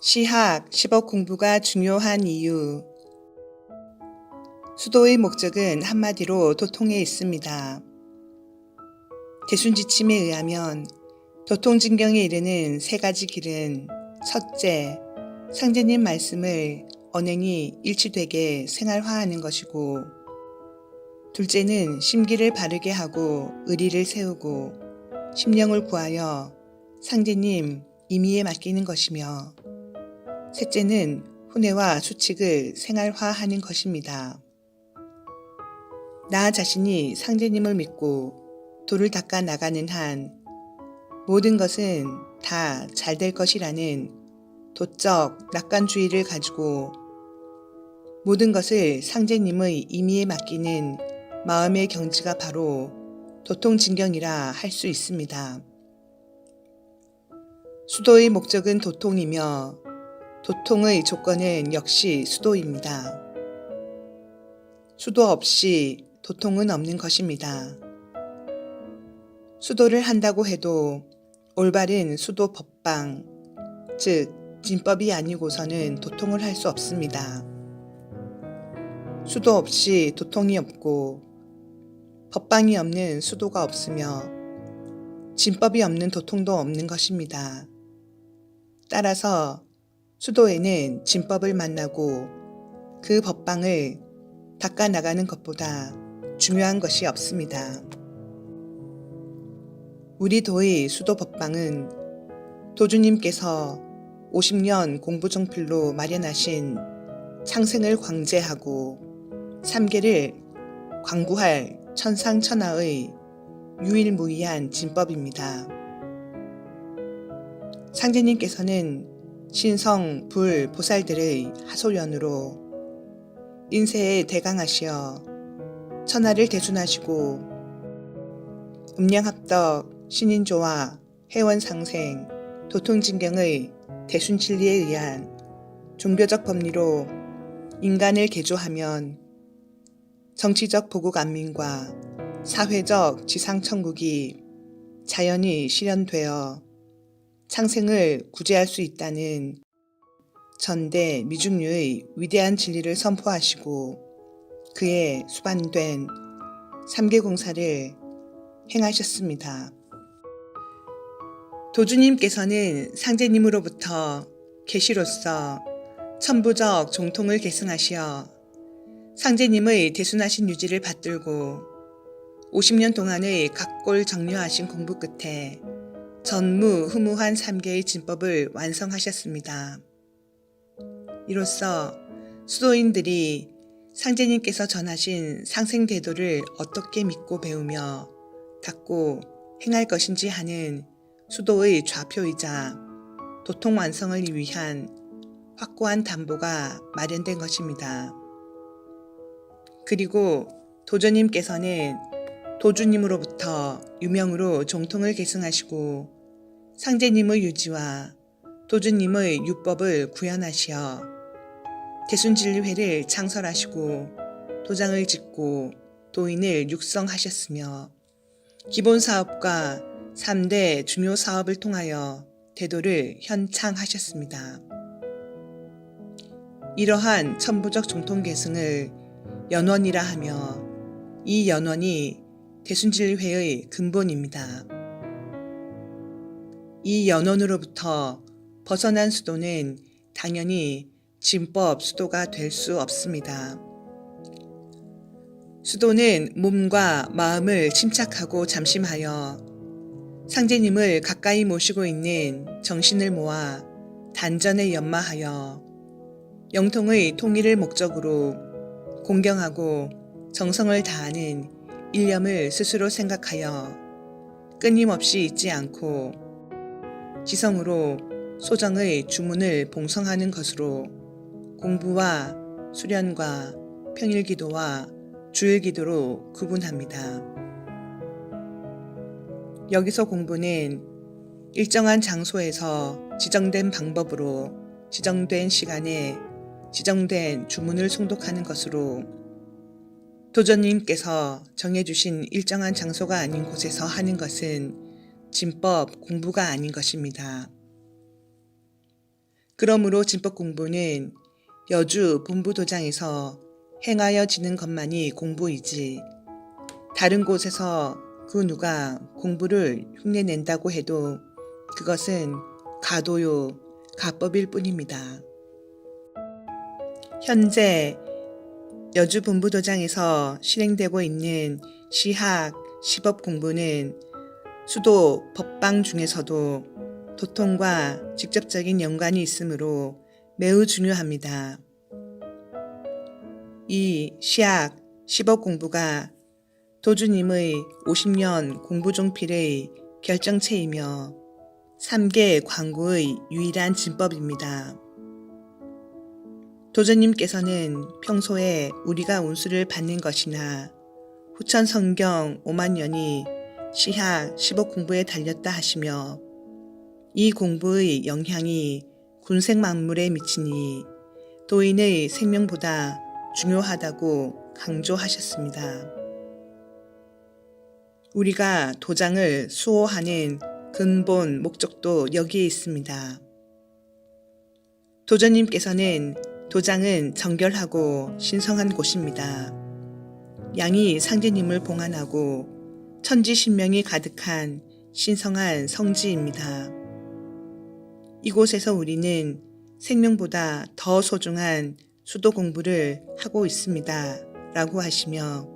시학 10억 공부가 중요한 이유. 수도의 목적은 한마디로 도통에 있습니다. 대순지침에 의하면 도통진경에 이르는 세 가지 길은 첫째, 상제님 말씀을 언행이 일치되게 생활화하는 것이고, 둘째는 심기를 바르게 하고 의리를 세우고 심령을 구하여 상제님 임의에 맡기는 것이며, 셋째는 훈회와 수칙을 생활화하는 것입니다. 나 자신이 상제님을 믿고 도를 닦아 나가는 한 모든 것은 다 잘 될 것이라는 도적 낙관주의를 가지고 모든 것을 상제님의 임의에 맡기는 마음의 경지가 바로 도통진경이라 할 수 있습니다. 수도의 목적은 도통이며 도통의 조건은 역시 수도입니다. 수도 없이 도통은 없는 것입니다. 수도를 한다고 해도 올바른 수도 법방, 즉, 진법이 아니고서는 도통을 할 수 없습니다. 수도 없이 도통이 없고, 법방이 없는 수도가 없으며, 진법이 없는 도통도 없는 것입니다. 따라서 수도에는 진법을 만나고 그 법방을 닦아 나가는 것보다 중요한 것이 없습니다. 우리 도의 수도 법방은 도주님께서 50년 공부정필로 마련하신 창생을 광제하고 삼계를 광구할 천상천하의 유일무이한 진법입니다. 상제님께서는 신성, 불, 보살들의 하소연으로 인세에 대강하시어 천하를 대순하시고 음량합덕, 신인조와 해원상생, 도통진경의 대순진리에 의한 종교적 법리로 인간을 개조하면 정치적 보국 안민과 사회적 지상천국이 자연히 실현되어 창생을 구제할 수 있다는 전대 미중류의 위대한 진리를 선포하시고 그에 수반된 삼계공사를 행하셨습니다. 도주님께서는 상제님으로부터 계시로서 천부적 종통을 계승하시어 상제님의 대순하신 유지를 받들고 50년 동안의 각골 정려하신 공부 끝에 전무후무한 3개의 진법을 완성하셨습니다. 이로써 수도인들이 상제님께서 전하신 상생대도를 어떻게 믿고 배우며 닦고 행할 것인지 하는 수도의 좌표이자 도통 완성을 위한 확고한 담보가 마련된 것입니다. 그리고 도조님께서는 도주님으로부터 유명으로 종통을 계승하시고 상제님의 유지와 도주님의 유법을 구현하시어 대순진리회를 창설하시고 도장을 짓고 도인을 육성하셨으며 기본 사업과 3대 중요 사업을 통하여 대도를 현창하셨습니다. 이러한 천부적 종통 계승을 연원이라 하며 이 연원이 대순진리회의 근본입니다. 이 연원으로부터 벗어난 수도는 당연히 진법 수도가 될 수 없습니다. 수도는 몸과 마음을 침착하고 잠심하여 상제님을 가까이 모시고 있는 정신을 모아 단전에 연마하여 영통의 통일을 목적으로 공경하고 정성을 다하는 일념을 스스로 생각하여 끊임없이 잊지 않고 지성으로 소정의 주문을 봉성하는 것으로 공부와 수련과 평일 기도와 주일 기도로 구분합니다. 여기서 공부는 일정한 장소에서 지정된 방법으로 지정된 시간에 지정된 주문을 송독하는 것으로 도전님께서 정해주신 일정한 장소가 아닌 곳에서 하는 것은 진법 공부가 아닌 것입니다. 그러므로 진법 공부는 여주 본부도장에서 행하여 지는 것만이 공부이지 다른 곳에서 그 누가 공부를 흉내낸다고 해도 그것은 가도요, 가법일 뿐입니다. 현재 여주 본부도장에서 실행되고 있는 시학, 시법 공부는 수도 법방 중에서도 도통과 직접적인 연관이 있으므로 매우 중요합니다. 이 시학, 시법 공부가 도주님의 50년 공부 종필의 결정체이며 3개 광구의 유일한 진법입니다. 도전님께서는 평소에 우리가 운수를 받는 것이나 후천 성경 5만 년이 시학, 시법 공부에 달렸다 하시며 이 공부의 영향이 군생 만물에 미치니 도인의 생명보다 중요하다고 강조하셨습니다. 우리가 도장을 수호하는 근본 목적도 여기에 있습니다. 도전님께서는 도장은 정결하고 신성한 곳입니다. 양이 상제님을 봉안하고 천지신명이 가득한 신성한 성지입니다. 이곳에서 우리는 생명보다 더 소중한 수도 공부를 하고 있습니다. 라고 하시며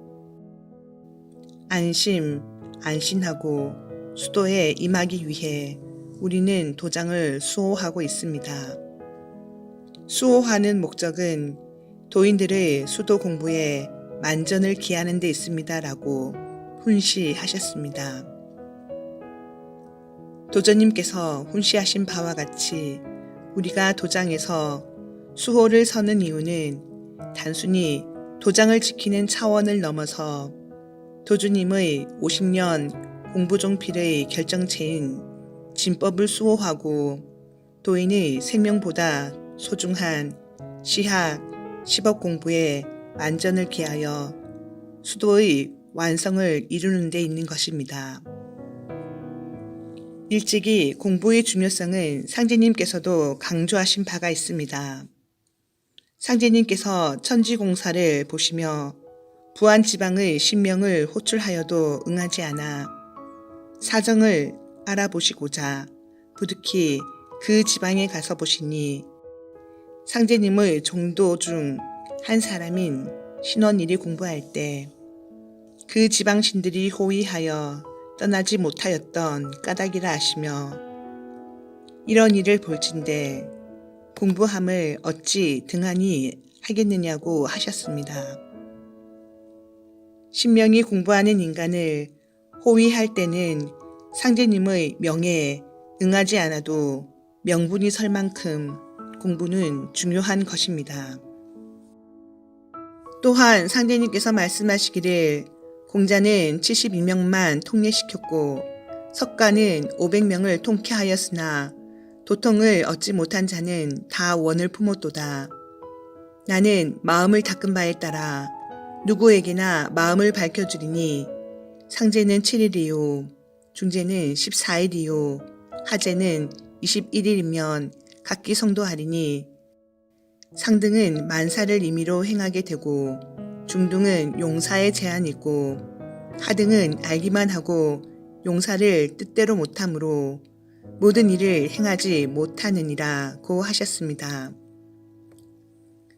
안심, 안심하고 수도에 임하기 위해 우리는 도장을 수호하고 있습니다. 수호하는 목적은 도인들의 수도 공부에 만전을 기하는 데 있습니다 라고 훈시하셨습니다. 도전님께서 훈시하신 바와 같이 우리가 도장에서 수호를 서는 이유는 단순히 도장을 지키는 차원을 넘어서 도주님의 50년 공부종필의 결정체인 진법을 수호하고 도인의 생명보다 소중한 시학, 시법 공부에 만전을 기하여 수도의 완성을 이루는 데 있는 것입니다. 일찍이 공부의 중요성은 상제님께서도 강조하신 바가 있습니다. 상제님께서 천지공사를 보시며 부안 지방의 신명을 호출하여도 응하지 않아 사정을 알아보시고자 부득히 그 지방에 가서 보시니 상제님의 종도 중 한 사람인 신원일이 공부할 때 그 지방신들이 호위하여 떠나지 못하였던 까닭이라 하시며 이런 일을 볼진대 공부함을 어찌 등한히 하겠느냐고 하셨습니다. 신명이 공부하는 인간을 호위할 때는 상제님의 명예에 응하지 않아도 명분이 설 만큼 공부는 중요한 것입니다. 또한 상제님께서 말씀하시기를 공자는 72명만 통례시켰고 석가는 500명을 통쾌하였으나 도통을 얻지 못한 자는 다 원을 품었도다. 나는 마음을 닦은 바에 따라 누구에게나 마음을 밝혀주리니 상제는 7일이요 중제는 14일이요 하제는 21일이면 각기 성도하리니 상등은 만사를 임의로 행하게 되고 중등은 용사의 제한이 있고 하등은 알기만 하고 용사를 뜻대로 못하므로 모든 일을 행하지 못하느니라고 하셨습니다.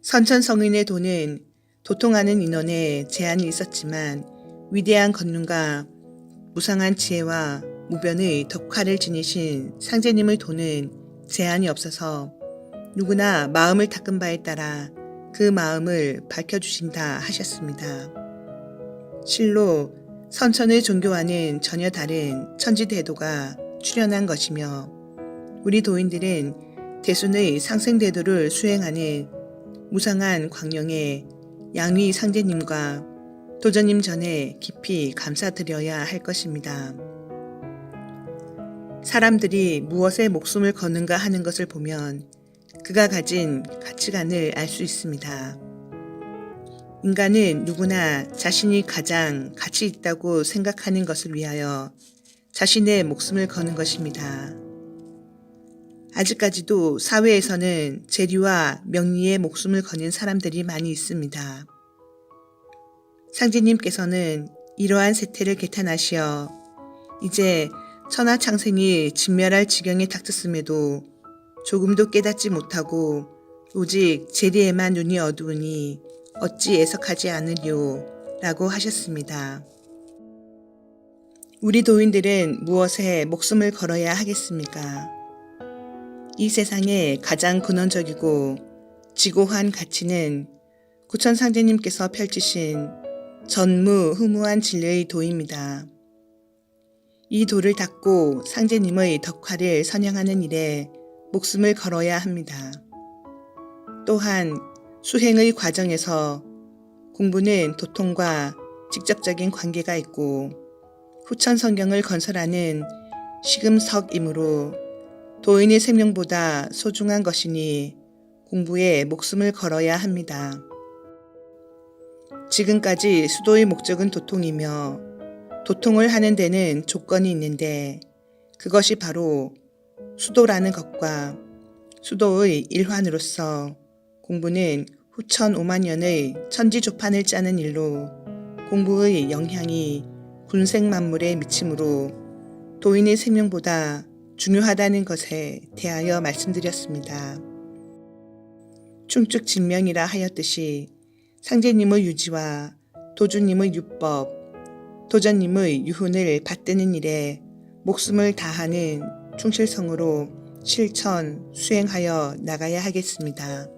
선천성인의 도는 도통하는 인원에 제한이 있었지만 위대한 건능과 무상한 지혜와 무변의 덕화를 지니신 상제님의 도는 제한이 없어서 누구나 마음을 닦은 바에 따라 그 마음을 밝혀주신다 하셨습니다. 실로 선천의 종교와는 전혀 다른 천지대도가 출현한 것이며 우리 도인들은 대순의 상생대도를 수행하는 무상한 광령의 양위 상제님과 도전님 전에 깊이 감사드려야 할 것입니다. 사람들이 무엇에 목숨을 거는가 하는 것을 보면 그가 가진 가치관을 알 수 있습니다. 인간은 누구나 자신이 가장 가치 있다고 생각하는 것을 위하여 자신의 목숨을 거는 것입니다. 아직까지도 사회에서는 재리와 명리에 목숨을 거는 사람들이 많이 있습니다. 상제님께서는 이러한 세태를 개탄하시어 이제 천하창생이 진멸할 지경에 닥쳤음에도 조금도 깨닫지 못하고 오직 재리에만 눈이 어두우니 어찌 애석하지 않으리요 라고 하셨습니다. 우리 도인들은 무엇에 목숨을 걸어야 하겠습니까? 이 세상의 가장 근원적이고 지고한 가치는 구천 상제님께서 펼치신 전무후무한 진리의 도입니다. 이 도를 닦고 상제님의 덕화를 선양하는 일에 목숨을 걸어야 합니다. 또한 수행의 과정에서 공부는 도통과 직접적인 관계가 있고 후천 성경을 건설하는 시금석이므로 도인의 생명보다 소중한 것이니 공부에 목숨을 걸어야 합니다. 지금까지 수도의 목적은 도통이며 도통을 하는 데는 조건이 있는데 그것이 바로 수도라는 것과 수도의 일환으로서 공부는 후천 5만 년의 천지조판을 짜는 일로 공부의 영향이 군생 만물에 미치므로 도인의 생명보다 중요하다는 것에 대하여 말씀드렸습니다. 충축 진명이라 하였듯이 상제님의 유지와 도주님의 유법, 도전님의 유훈을 받드는 일에 목숨을 다하는 충실성으로 실천, 수행하여 나가야 하겠습니다.